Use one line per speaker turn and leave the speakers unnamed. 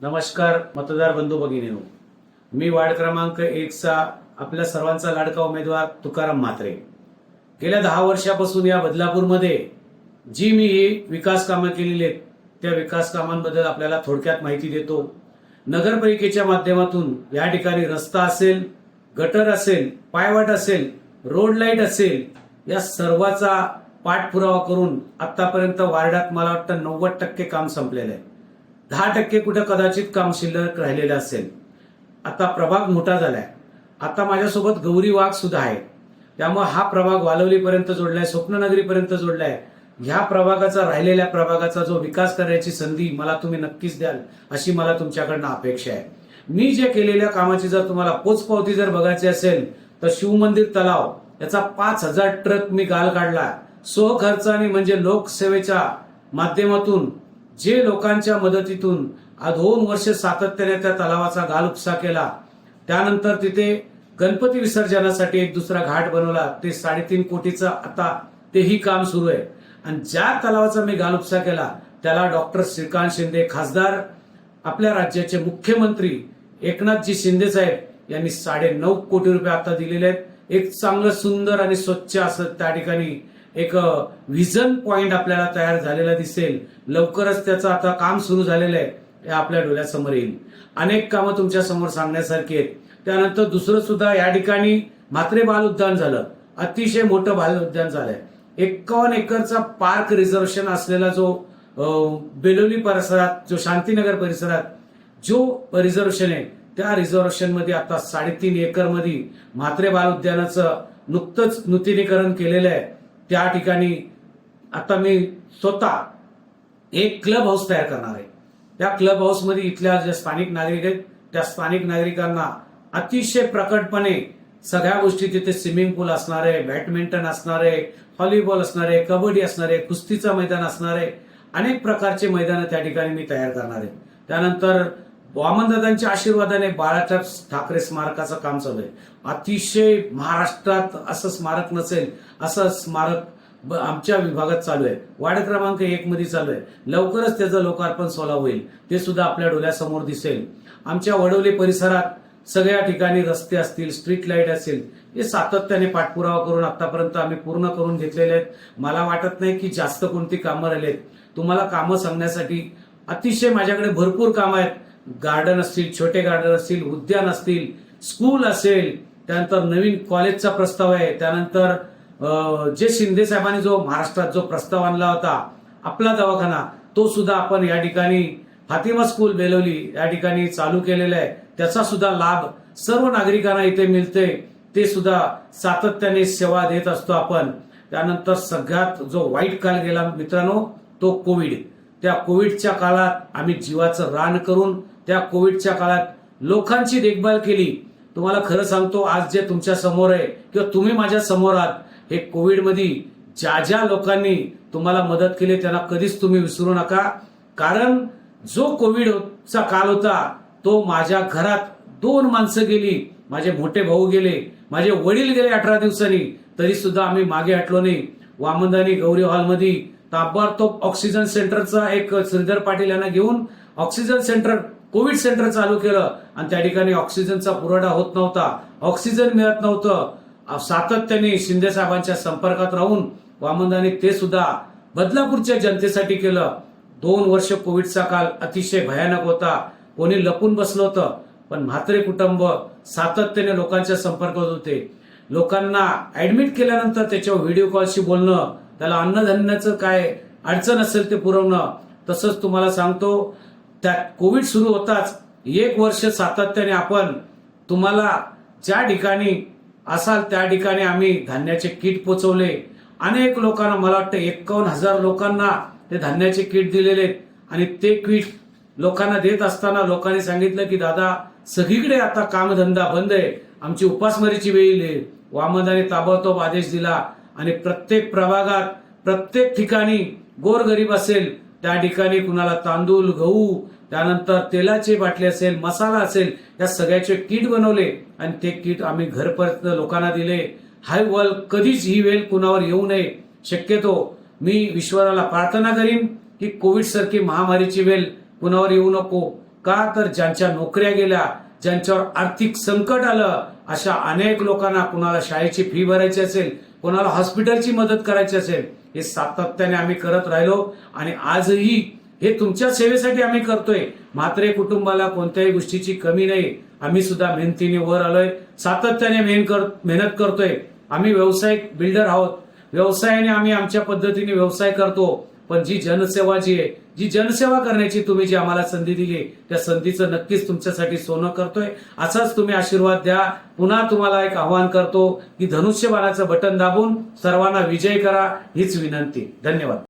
नमस्कार मतदार बंधू भगिनीनो. मी वार्ड क्रमांक एकचा आपल्या सर्वांचा लाडका उमेदवार तुकाराम म्हात्रे. गेल्या दहा वर्षापासून या बदलापूरमध्ये जी मी ही विकास कामं केलेली आहेत त्या विकास कामांबद्दल आपल्याला थोडक्यात माहिती देतो. नगरपालिकेच्या माध्यमातून या ठिकाणी रस्ता असेल गटर असेल पायवाट असेल रोड लाइट असेल या सर्वाचा पाठपुरावा करून आतापर्यंत वार्डात मला वाटतं नव्वद टक्के काम संपलेलं आहे. दहा टक्के कुठं कदाचित काम शिल्लक राहिलेलं असेल. आता प्रभाग मोठा झालाय. आता माझ्यासोबत गौरी वाघ सुद्धा आहे. त्यामुळे हा प्रभाग वालवलीपर्यंत जोडलाय स्वप्ननगरीपर्यंत जोडलाय. ह्या प्रभागाचा राहिलेल्या प्रभागाचा जो विकास करण्याची संधी मला तुम्ही नक्कीच द्याल अशी मला तुमच्याकडनं अपेक्षा आहे. मी जे केलेल्या कामाची जर तुम्हाला पोचपावती जर बघायची असेल तर शिवमंदिर तलाव याचा पाच हजार ट्रक मी गाल काढला. स्वखर्चाने म्हणजे लोकसेवेच्या माध्यमातून जे लोकांच्या मदतीतून आज दोन वर्ष सातत्याने त्या तलावाचा गाल उपसा केला त्यानंतर तिथे गणपती विसर्जनासाठी एक दुसरा घाट बनवला ते साडेतीन कोटीचं आता तेही काम सुरू आहे. आणि ज्या तलावाचा मी गाल उपसा केला त्याला डॉक्टर श्रीकांत शिंदे खासदार आपल्या राज्याचे मुख्यमंत्री एकनाथजी शिंदे साहेब यांनी साडे नऊ कोटी रुपये आता दिलेले आहेत. एक चांगलं सुंदर आणि स्वच्छ असं त्या ठिकाणी एक व्हिजन पॉइंट आपल्याला तयार झालेला दिसेल. लवकरच त्याचं आता काम सुरू झालेलं आहे. हे आपल्या डोळ्यासमोर येईल. अनेक कामं तुमच्यासमोर सांगण्यासारखी आहेत. त्यानंतर दुसरं सुद्धा या ठिकाणी म्हात्रे बाल उद्यान झालं. अतिशय मोठं बाल उद्यान झालंय. एक्कावन्न एकरचा पार्क रिझर्वेशन असलेला जो बेलोली परिसरात जो शांतीनगर परिसरात जो रिझर्वेशन आहे त्या रिझर्वेशनमध्ये आता साडेतीन एकरमध्ये म्हात्रे बाल उद्यानाचं नुकतंच नूतनीकरण केलेलं आहे. त्या ठिकाणी आता मी स्वतः एक क्लब हाऊस तयार करणार आहे. त्या क्लब हाऊसमध्ये इथल्या ज्या स्थानिक नागरिक आहेत त्या स्थानिक नागरिकांना अतिशय प्रकटपणे सगळ्या गोष्टी तिथे स्विमिंग पूल असणार आहे बॅडमिंटन असणार आहे व्हॉलीबॉल असणार आहे कबड्डी असणार आहे कुस्तीचं मैदान असणार आहे. अनेक प्रकारचे मैदान त्या ठिकाणी मी तयार करणार आहे. त्यानंतर वामनदादांच्या आशीर्वादाने बाळासाहेब ठाकरे स्मारकाचं काम चालू आहे. अतिशय महाराष्ट्रात असं स्मारक नसेल असं स्मारक ब- आमच्या विभागात चालू आहे. वार्ड क्रमांक एक मध्ये चालू आहे. लवकरच त्याचं लोकार्पण सोला होईल. ते सुद्धा आपल्या डोळ्यासमोर दिसेल. आमच्या वडवली परिसरात सगळ्या ठिकाणी रस्ते असतील स्ट्रीट लाइट असेल हे सातत्याने पाठपुरावा करून आतापर्यंत आम्ही पूर्ण करून घेतलेले आहेत. मला वाटत नाही की जास्त कोणती कामं राहिलेत. तुम्हाला कामं सांगण्यासाठी अतिशय माझ्याकडे भरपूर कामं आहेत. गार्डन असतील छोटे गार्डन असतील उद्यान असतील स्कूल असेल त्यानंतर नवीन कॉलेजचा प्रस्ताव आहे. त्यानंतर जे शिंदे साहेबांनी जो महाराष्ट्रात जो प्रस्ताव आणला होता आपला दवाखाना तो सुद्धा आपण या ठिकाणी फातिमा स्कूल बेलवली या ठिकाणी चालू केलेला आहे. त्याचा सुद्धा लाभ सर्व नागरिकांना इथे मिळते ते सुद्धा सातत्याने सेवा देत असतो आपण. त्यानंतर सगळ्यात जो वाईट काल गेला मित्रांनो तो कोविड. त्या कोविडच्या काळात आम्ही जीवाचं रान करून त्या कोविडच्या काळात लोकांची देखभाल केली. तुम्हाला खरं सांगतो आज जे तुमच्यासमोर आहे किंवा तुम्ही माझ्यासमोर आहात हे कोविडमध्ये ज्या ज्या लोकांनी तुम्हाला मदत केली त्यांना कधीच तुम्ही विसरू नका. कारण जो कोविडचा काळ होता तो माझ्या घरात दोन माणसं गेली. माझे मोठे भाऊ गेले माझे वडील गेले अठरा दिवसांनी. तरी सुद्धा आम्ही मागे हटलो नाही. वामनदानी गौरी हॉलमध्ये ताबडतोब ऑक्सिजन सेंटरचा एक श्रीधर पाटील यांना घेऊन ऑक्सिजन सेंटर कोविड सेंटर चालू केलं. आणि त्या ठिकाणी ऑक्सिजनचा पुरवठा होत नव्हता. ऑक्सिजन मिळत नव्हतं. सातत्याने शिंदे साहेबांच्या संपर्कात राहून वामनदानी ते सुद्धा बदलापूरच्या जनतेसाठी केलं. दोन वर्ष कोविडचा काल अतिशय भयानक होता. कोणी लपून बसलं होतं. पण म्हात्रे कुटुंब सातत्याने लोकांच्या संपर्कात होते. लोकांना ऍडमिट केल्यानंतर त्याच्यावर व्हिडिओ कॉलशी बोलणं त्याला अन्नधान्याचं काय अडचण असेल ते पुरवणं तसंच तुम्हाला सांगतो त्या कोविड सुरू होताच एक वर्ष सातत्याने आपण तुम्हाला ज्या ठिकाणी असाल त्या ठिकाणी आम्ही धान्याचे किट पोचवले. अनेक लोकांना मला वाटतं एकावन्न हजार लोकांना ते धान्याचे किट दिलेले आहेत. आणि ते किट लोकांना देत असताना लोकांनी सांगितलं की दादा सगळीकडे आता कामधंदा बंद आहे. आमची उपासमारीची वेळ येईल. वामदाने ताबडतोब आदेश दिला. आणि प्रत्येक प्रभागात प्रत्येक ठिकाणी गोरगरीब असेल त्या ठिकाणी कुणाला तांदूळ गहू त्यानंतर तेलाची बाटली असेल मसाला असेल या सगळ्याचे किट बनवले आणि ते किट आम्ही घरपर्यंत लोकांना दिले. हाय वल कधीच ही वेल कुणावर येऊ नये. शक्यतो मी ईश्वराला प्रार्थना करीन की कोविड सारखी महामारीची वेल कुणावर येऊ नको. का तर ज्यांच्या नोकऱ्या गेल्या ज्यांच्यावर आर्थिक संकट आलं अशा अनेक लोकांना कुणाला शाळेची फी भरायची असेल कोणाला हॉस्पिटलची मदत करायची असेल हे सातत्याने आम्ही करत राहिलो आणि आजही हे तुमच्या सेवेसाठी आम्ही करतोय. म्हात्रे कुटुंबाला कोणत्याही गोष्टीची कमी नाही. आम्ही सुद्धा मेहनतीने वर आलोय. सातत्याने मेहन कर मेहनत करतोय. आम्ही व्यावसायिक बिल्डर आहोत. व्यवसायाने आम्ही आमच्या पद्धतीने व्यवसाय करतो. पण जी जनसेवा जी आहे जी जनसेवा करण्याची तुम्ही जी आम्हाला संधी दिली त्या संधीचं नक्कीच तुमच्यासाठी सोनं करतोय. असाच तुम्ही आशीर्वाद द्या. पुन्हा तुम्हाला एक आवाहन करतो की धनुष्यबाणाचं बटन दाबून सर्वांना विजय करा हीच विनंती. धन्यवाद.